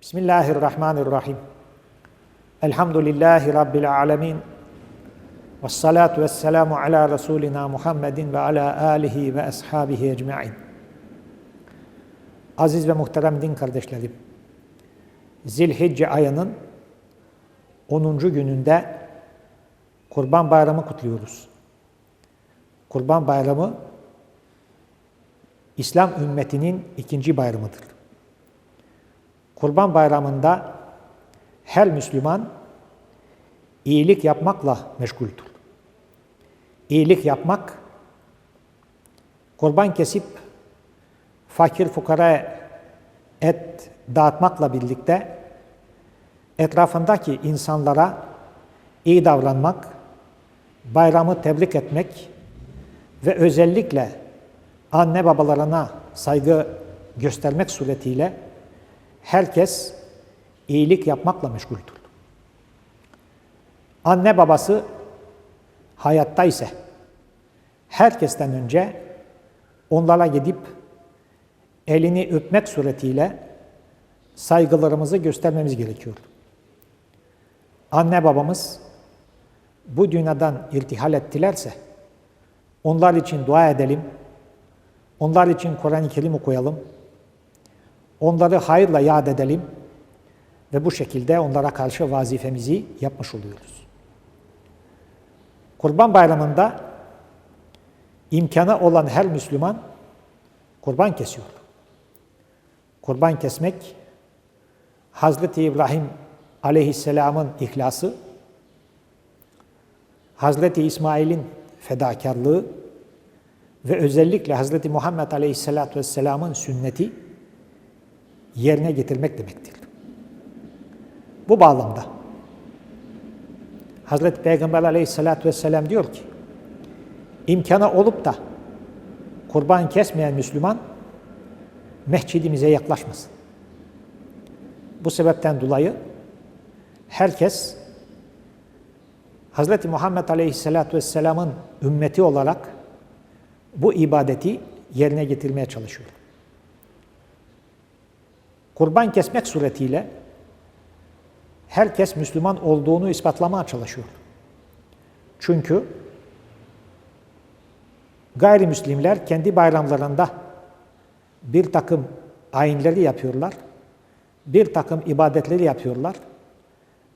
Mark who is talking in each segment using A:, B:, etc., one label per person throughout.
A: Bismillahirrahmanirrahim. Elhamdülillahi Rabbil alemin. Ve salatu ve selamu ala Resulina Muhammedin ve ala alihi ve ashabihi ecma'in. Aziz ve muhterem din kardeşlerim, Zilhicce ayının 10. gününde Kurban Bayramı kutluyoruz. Kurban Bayramı İslam ümmetinin ikinci bayramıdır. Kurban Bayramı'nda her Müslüman iyilik yapmakla meşguldür. İyilik yapmak, kurban kesip fakir fukara et dağıtmakla birlikte etrafındaki insanlara iyi davranmak, bayramı tebrik etmek ve özellikle anne babalarına saygı göstermek suretiyle herkes iyilik yapmakla meşguldür. Anne babası hayatta ise herkesten önce onlara gidip elini öpmek suretiyle saygılarımızı göstermemiz gerekiyor. Anne babamız bu dünyadan irtihal ettilerse onlar için dua edelim, onlar için Kur'an-ı Kerim okuyalım, onları hayırla yad edelim ve bu şekilde onlara karşı vazifemizi yapmış oluyoruz. Kurban Bayramı'nda imkanı olan her Müslüman kurban kesiyor. Kurban kesmek Hazreti İbrahim aleyhisselamın ihlası, Hazreti İsmail'in fedakarlığı ve özellikle Hazreti Muhammed aleyhisselatü vesselamın sünneti yerine getirmek demektir. Bu bağlamda Hazreti Peygamber aleyhissalatü vesselam diyor ki, imkanı olup da kurban kesmeyen Müslüman mescidimize yaklaşmasın. Bu sebepten dolayı herkes Hazreti Muhammed Aleyhisselatü Vesselam'ın ümmeti olarak bu ibadeti yerine getirmeye çalışıyor. Kurban kesmek suretiyle herkes Müslüman olduğunu ispatlamaya çalışıyor. Çünkü gayrimüslimler kendi bayramlarında bir takım ayinleri yapıyorlar, bir takım ibadetleri yapıyorlar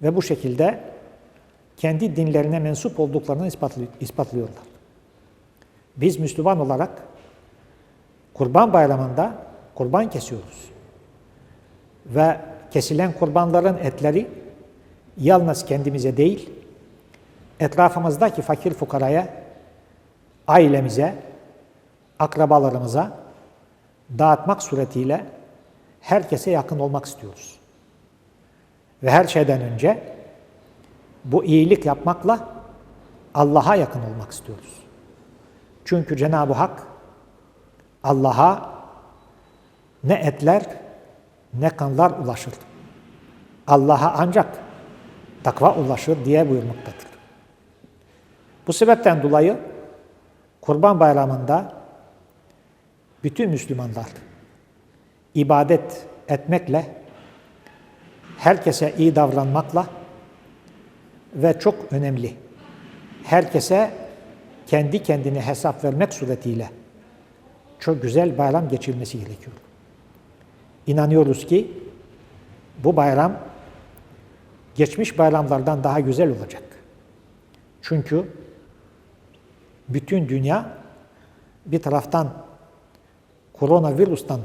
A: ve bu şekilde kendi dinlerine mensup olduklarını ispatlıyorlar. Biz Müslüman olarak Kurban Bayramı'nda kurban kesiyoruz. Ve kesilen kurbanların etleri yalnız kendimize değil, etrafımızdaki fakir fukaraya, ailemize, akrabalarımıza dağıtmak suretiyle herkese yakın olmak istiyoruz. Ve her şeyden önce bu iyilik yapmakla Allah'a yakın olmak istiyoruz. Çünkü Cenab-ı Hak Allah'a ne etler ne kanlar ulaşır. Allah'a ancak takva ulaşır diye buyurmaktadır. Bu sebepten dolayı Kurban Bayramı'nda bütün Müslümanlar ibadet etmekle, herkese iyi davranmakla ve çok önemli, herkese kendi kendine hesap vermek suretiyle çok güzel bayram geçirmesi gerekiyor. İnanıyoruz ki bu bayram geçmiş bayramlardan daha güzel olacak. Çünkü bütün dünya bir taraftan koronavirüsten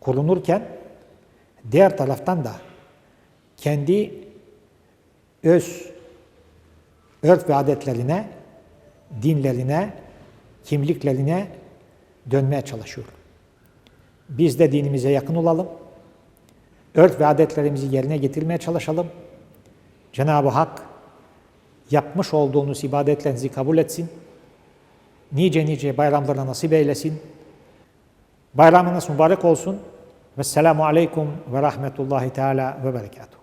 A: korunurken diğer taraftan da kendi öz örf ve adetlerine, dinlerine, kimliklerine dönmeye çalışıyor. Biz de dinimize yakın olalım. Örf ve adetlerimizi yerine getirmeye çalışalım. Cenab-ı Hak yapmış olduğunuz ibadetlerinizi kabul etsin. Nice nice bayramlara nasip eylesin. Bayramınız mübarek olsun. Vesselamu aleyküm ve rahmetullahi teala ve berekatuhu.